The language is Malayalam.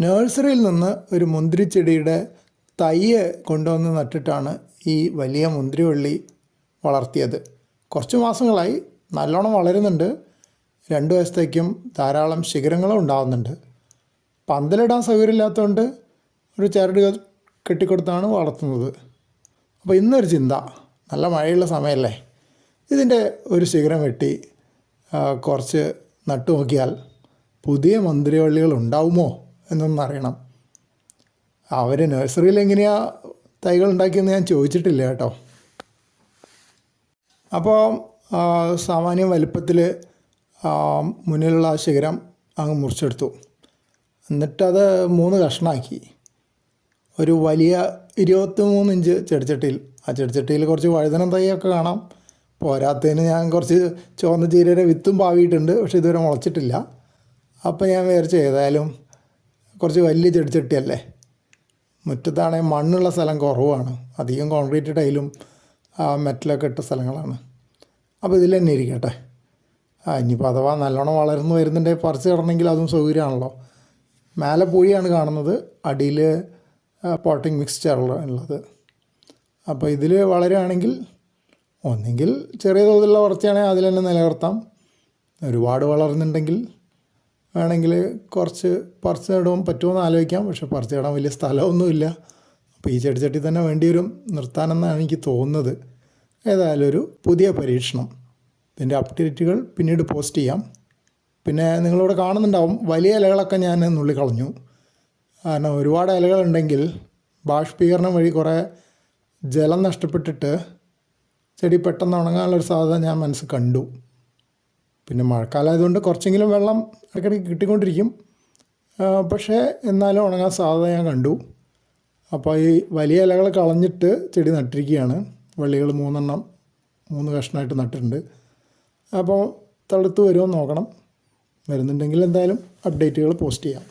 നഴ്സറിയിൽ നിന്ന് ഒരു മുന്തിരിച്ചെടിയുടെ തയ്യ് കൊണ്ടുവന്ന് നട്ടിട്ടാണ് ഈ വലിയ മുന്തിരിവള്ളി വളർത്തിയത്. കുറച്ച് മാസങ്ങളായി നല്ലോണം വളരുന്നുണ്ട്. രണ്ട് വയസ്സത്തേക്കും ധാരാളം ശിഖരങ്ങളും ഉണ്ടാകുന്നുണ്ട് പന്തലിടാൻ സൗകര്യമില്ലാത്തതുകൊണ്ട് ഒരു ചരട് കെട്ടിക്കൊടുത്താണ് വളർത്തുന്നത്. അപ്പോൾ ഇന്നൊരു ചിന്ത. നല്ല മഴയുള്ള സമയമല്ലേ? ഇതിന്റെ ഒരു ശിഖരം വെട്ടി കുറച്ച് നട്ടു നോക്കിയാൽ പുതിയ മന്ത്രിവള്ളികൾ ഉണ്ടാവുമോ? എന്നൊന്നും അറിയണം അവർ നഴ്സറിയിൽ എങ്ങനെയാ തൈകൾ ഉണ്ടാക്കിയെന്ന് ഞാൻ ചോദിച്ചിട്ടില്ല കേട്ടോ. അപ്പോൾ സാമാന്യം വലിപ്പത്തിൽ മുന്നിലുള്ള ആ ശിഖരം അങ്ങ് മുറിച്ചെടുത്തു. എന്നിട്ടത് മൂന്ന് കഷ്ണമാക്കി ഒരു വലിയ ഇരുപത്തി മൂന്ന് ഇഞ്ച് ചെടിച്ചട്ടിയിൽ. ആ ചെടിച്ചട്ടിയിൽ കുറച്ച് വഴുതനം തൈയൊക്കെ കാണാം. പോരാത്തതിന് ഞാൻ കുറച്ച് ചുവന്ന ചീരയുടെ വിത്തും പാവിയിട്ടുണ്ട് പക്ഷേ ഇതുവരെ മുളച്ചിട്ടില്ല. അപ്പോൾ ഞാൻ വിചാരിച്ചു ഏതായാലും കുറച്ച് വലിയ ചെടിച്ചട്ടിയല്ലേ മുറ്റത്താണെങ്കിൽ മണ്ണുള്ള സ്ഥലം കുറവാണ്. അധികം കോൺക്രീറ്റ് ടൈലും മെറ്റലൊക്കെ ഇട്ട സ്ഥലങ്ങളാണ്. അപ്പോൾ ഇതിൽ തന്നെ ഇരിക്കട്ടെ. ആ ഇനിയിപ്പോൾ അഥവാ നല്ലോണം വളർന്നു വരുന്നുണ്ടെങ്കിൽ പറിച്ച് കിടണമെങ്കിൽ അതും സൗകര്യമാണല്ലോ. മേലെ പൂഴിയാണ് കാണുന്നത് അടിയിൽ പോട്ടിംഗ് മിക്സ്ചർ ഉള്ളത്. അപ്പോൾ ഇതിൽ വളരുകയാണെങ്കിൽ ഒന്നെങ്കിൽ ചെറിയ തോതിലുള്ള വളർച്ചയാണെങ്കിൽ അതിൽ തന്നെ നിലനിർത്താം. ഒരുപാട് വളർന്നുണ്ടെങ്കിൽ വേണമെങ്കിൽ കുറച്ച് പറിച്ച് നടുവാൻ പറ്റുമെന്ന് ആലോചിക്കാം. പക്ഷെ പറിച്ച് നടാൻ വലിയ സ്ഥലമൊന്നുമില്ല. അപ്പോൾ ഈ ചെടിച്ചട്ടി തന്നെ വേണ്ടി വരും. നിർത്താനെന്നാണ് എനിക്ക് തോന്നുന്നത്. ഏതായാലും ഒരു പുതിയ പരീക്ഷണം. ഇതിന്റെ അപ്ഡേറ്റുകൾ പിന്നീട് പോസ്റ്റ് ചെയ്യാം. പിന്നെ നിങ്ങളിവിടെ കാണുന്നുണ്ടാവും വലിയ ഇലകളൊക്കെ ഞാൻ നുള്ളിക്കളഞ്ഞു കാരണം ഒരുപാട് ഇലകളുണ്ടെങ്കിൽ ബാഷ്പീകരണം വഴി കുറേ ജലം നഷ്ടപ്പെട്ടിട്ട് ചെടി പെട്ടെന്ന് ഉണങ്ങാനുള്ളൊരു സാധ്യത ഞാൻ മനസ്സിൽ കണ്ടു. പിന്നെ മഴക്കാലം ആയതുകൊണ്ട് കുറച്ചെങ്കിലും വെള്ളം ഇടയ്ക്കിടയ്ക്ക് കിട്ടിക്കൊണ്ടിരിക്കും. പക്ഷേ എന്നാലും ഉണങ്ങാൻ സാധ്യത ഞാൻ കണ്ടു. അപ്പോൾ ഈ വലിയ ഇലകൾ കളഞ്ഞിട്ട് ചെടി നട്ടിരിക്കുകയാണ്. വള്ളികൾ മൂന്നെണ്ണം മൂന്ന് കഷ്ണമായിട്ട് നട്ടിട്ടുണ്ട്. അപ്പോൾ തളുത്ത് വരുമോ നോക്കണം. വരുന്നുണ്ടെങ്കിൽ എന്തായാലും അപ്ഡേറ്റുകൾ പോസ്റ്റ് ചെയ്യാം.